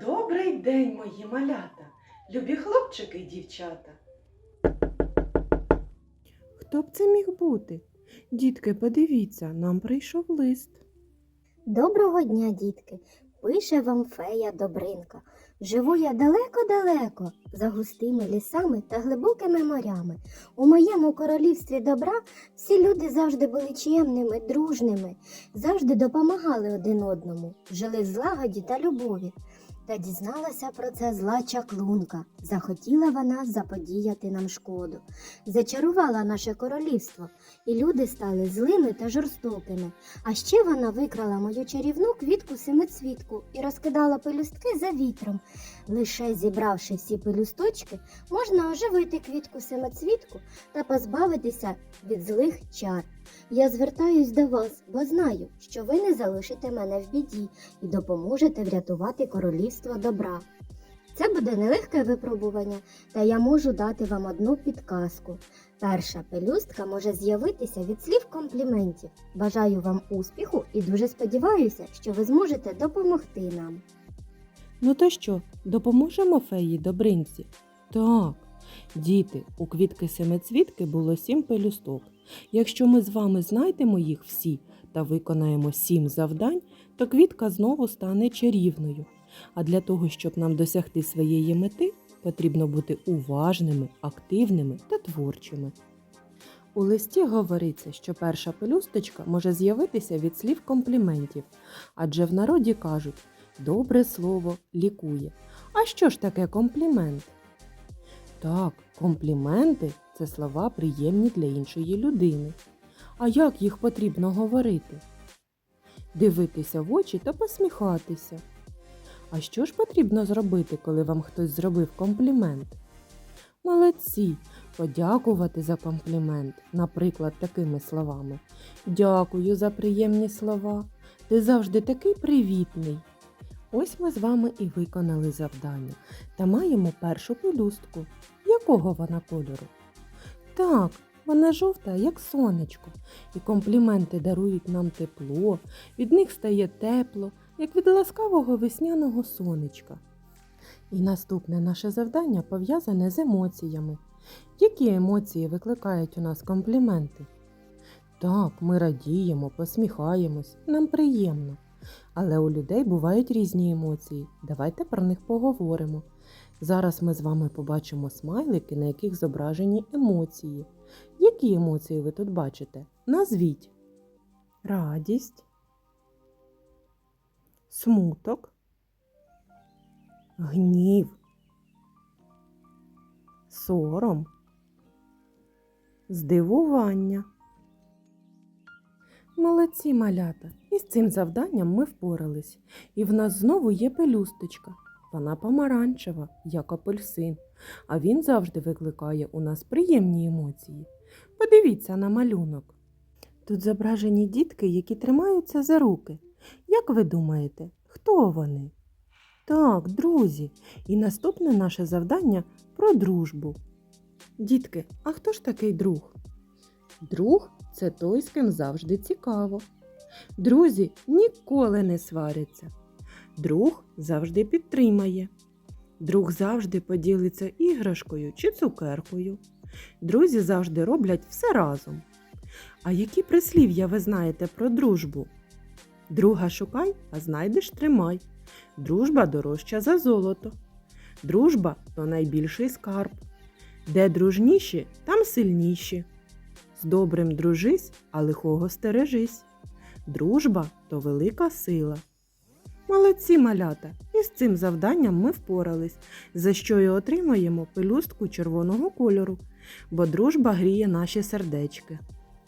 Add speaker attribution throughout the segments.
Speaker 1: Добрий день, мої малята, любі хлопчики й дівчата.
Speaker 2: Хто б це міг бути? Дітки, подивіться, нам прийшов лист.
Speaker 3: Доброго дня, дітки! Пише вам фея Добринка. Живу я далеко-далеко, за густими лісами та глибокими морями. У моєму королівстві добра всі люди завжди були чемними, дружними, завжди допомагали один одному, жили в злагоді та любові. Та дізналася про це зла чаклунка. Захотіла вона заподіяти нам шкоду. Зачарувала наше королівство, і люди стали злими та жорстокими. А ще вона викрала мою чарівну квітку семицвітку і розкидала пелюстки за вітром. Лише зібравши всі пелюсточки, можна оживити квітку семицвітку та позбавитися від злих чар. Я звертаюсь до вас, бо знаю, що ви не залишите мене в біді і допоможете врятувати королівство добра. Це буде нелегке випробування, та я можу дати вам одну підказку. Перша пелюстка може з'явитися від слів компліментів. Бажаю вам успіху і дуже сподіваюся, що ви зможете допомогти нам.
Speaker 2: Ну то що, допоможемо феї Добринці? Так. Діти, у квітки семицвітки було сім пелюсток. Якщо ми з вами знайдемо їх всі та виконаємо сім завдань, то квітка знову стане чарівною. А для того, щоб нам досягти своєї мети, потрібно бути уважними, активними та творчими. У листі говориться, що перша пелюсточка може з'явитися від слів компліментів, адже в народі кажуть добре слово лікує. А що ж таке комплімент? Так, компліменти це слова приємні для іншої людини. А як їх потрібно говорити? Дивитися в очі та посміхатися. А що ж потрібно зробити, коли вам хтось зробив комплімент? Молодці! Подякувати за комплімент, наприклад, такими словами. Дякую за приємні слова. Ти завжди такий привітний. Ось ми з вами і виконали завдання та маємо першу пелюстку. Якого вона кольору? Так, вона жовта, як сонечко, і компліменти дарують нам тепло, від них стає тепло, як від ласкавого весняного сонечка. І наступне наше завдання пов'язане з емоціями. Які емоції викликають у нас компліменти? Так, ми радіємо, посміхаємось, нам приємно. Але у людей бувають різні емоції. Давайте про них поговоримо. Зараз ми з вами побачимо смайлики, на яких зображені емоції. Які емоції ви тут бачите? Назвіть радість, смуток, гнів, сором, здивування. Молодці малята! І з цим завданням ми впорались. І в нас знову є пелюсточка. Вона помаранчева, як апельсин, а він завжди викликає у нас приємні емоції. Подивіться на малюнок. Тут зображені дітки, які тримаються за руки. Як ви думаєте, хто вони? Так, друзі. І наступне наше завдання про дружбу. Дітки, а хто ж такий друг? Друг це той, з ким завжди цікаво. Друзі ніколи не сваряться. Друг завжди підтримає. Друг завжди поділиться іграшкою чи цукеркою. Друзі завжди роблять все разом. А які прислів'я ви знаєте про дружбу? Друга шукай, а знайдеш тримай. Дружба дорожча за золото. Дружба то найбільший скарб. Де дружніші, там сильніші. З добрим дружись, а лихого стережись. Дружба то велика сила. Молодці малята! І з цим завданням ми впорались, за що й отримаємо пелюстку червоного кольору, бо дружба гріє наші сердечки.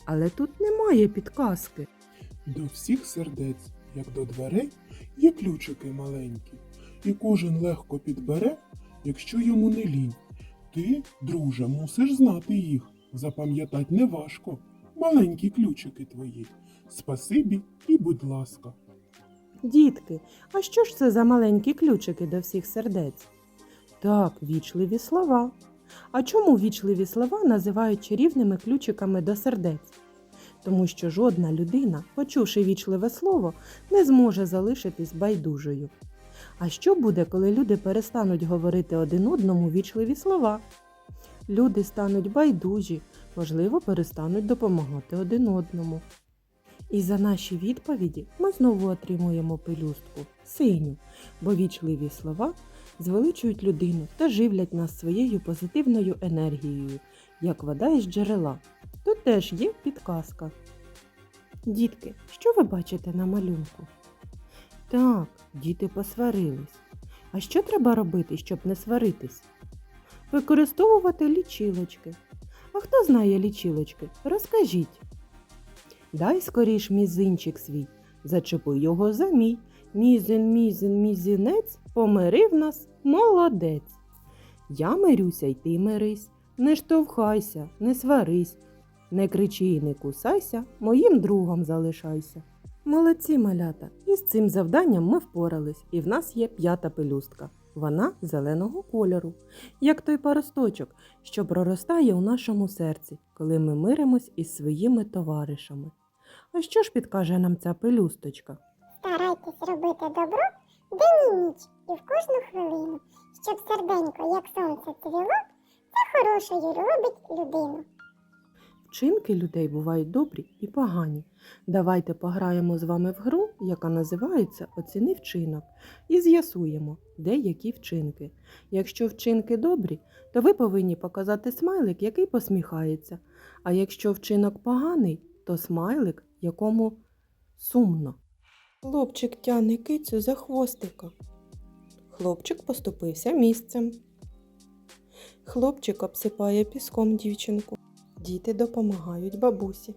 Speaker 2: Але тут немає підказки.
Speaker 4: До всіх сердець, як до дверей, є ключики маленькі, і кожен легко підбере, якщо йому не лінь. Ти, друже, мусиш знати їх. Запам'ятать неважко. Маленькі ключики твої. Спасибі і будь ласка.
Speaker 2: Дітки, а що ж це за маленькі ключики до всіх сердець? Так, вічливі слова. А чому вічливі слова називають чарівними ключиками до сердець? Тому що жодна людина, почувши вічливе слово, не зможе залишитись байдужою. А що буде, коли люди перестануть говорити один одному вічливі слова? Люди стануть байдужі, можливо, перестануть допомагати один одному. І за наші відповіді ми знову отримуємо пелюстку синю, бо вічливі слова звеличують людину та живлять нас своєю позитивною енергією, як вода із джерела. Тут теж є підказка. Дітки, що ви бачите на малюнку? Так, діти посварились. А що треба робити, щоб не сваритись? Використовувати лічилочки. А хто знає лічилочки? Розкажіть. Дай скоріш мізинчик свій, зачепи його за мій. Мізин, мізин, мізинець помирив нас, молодець. Я мирюся й ти мирись, не штовхайся, не сварись, не кричи і не кусайся, моїм другом залишайся. Молодці малята, і з цим завданням ми впорались, і в нас є п'ята пелюстка. Вона зеленого кольору, як той паросточок, що проростає у нашому серці, коли ми миримось із своїми товаришами. А що ж підкаже нам ця пелюсточка?
Speaker 5: Старайтесь робити добро день і ніч і в кожну хвилину, щоб серденько, як сонце цвіло, це хорошою робить людину.
Speaker 2: Вчинки людей бувають добрі і погані. Давайте пограємо з вами в гру, яка називається Оціни вчинок, і з'ясуємо, де які вчинки. Якщо вчинки добрі, то ви повинні показати смайлик, який посміхається. А якщо вчинок поганий, то смайлик, якому сумно. Хлопчик тяне кицю за хвостика. Хлопчик поступився місцем. Хлопчик обсипає піском дівчинку. Діти допомагають бабусі.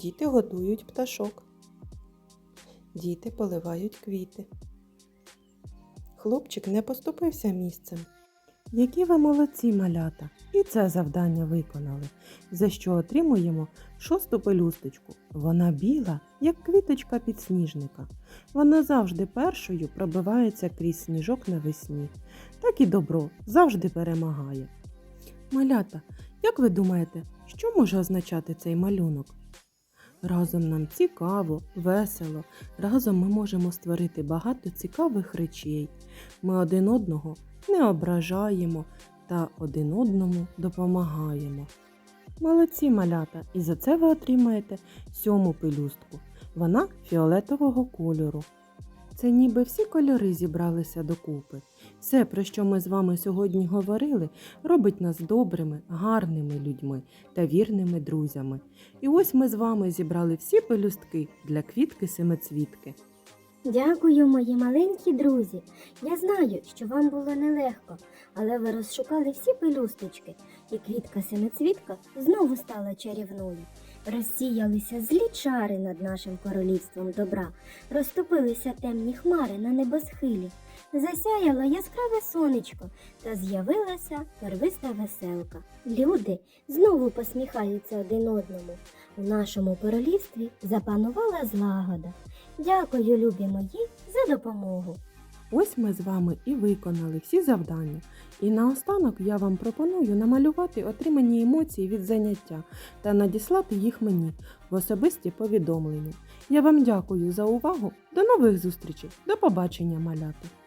Speaker 2: Діти годують пташок. Діти поливають квіти. Хлопчик не поступився місцем. Які ви молодці малята! І це завдання виконали, за що отримуємо шосту пелюсточку. Вона біла, як квіточка підсніжника. Вона завжди першою пробивається крізь сніжок навесні. Так і добро завжди перемагає. Малята, як ви думаєте, що може означати цей малюнок? Разом нам цікаво, весело, разом ми можемо створити багато цікавих речей. Ми один одного не ображаємо та один одному допомагаємо. Молодці малята, і за це ви отримаєте сьому пелюстку. Вона фіолетового кольору. Це ніби всі кольори зібралися докупи. Все, про що ми з вами сьогодні говорили, робить нас добрими, гарними людьми та вірними друзями. І ось ми з вами зібрали всі пелюстки для квітки семицвітки.
Speaker 3: Дякую, мої маленькі друзі. Я знаю, що вам було нелегко, але ви розшукали всі пелюсточки, і квітка семицвітка знову стала чарівною. Розсіялися злі чари над нашим королівством добра, розтопилися темні хмари на небосхилі, засяяло яскраве сонечко та з'явилася первиста веселка. Люди знову посміхаються один одному. У нашому королівстві запанувала злагода. Дякую, любі мої, за допомогу.
Speaker 2: Ось ми з вами і виконали всі завдання. І наостанок я вам пропоную намалювати отримані емоції від заняття та надіслати їх мені в особисті повідомлення. Я вам дякую за увагу. До нових зустрічей. До побачення, малята!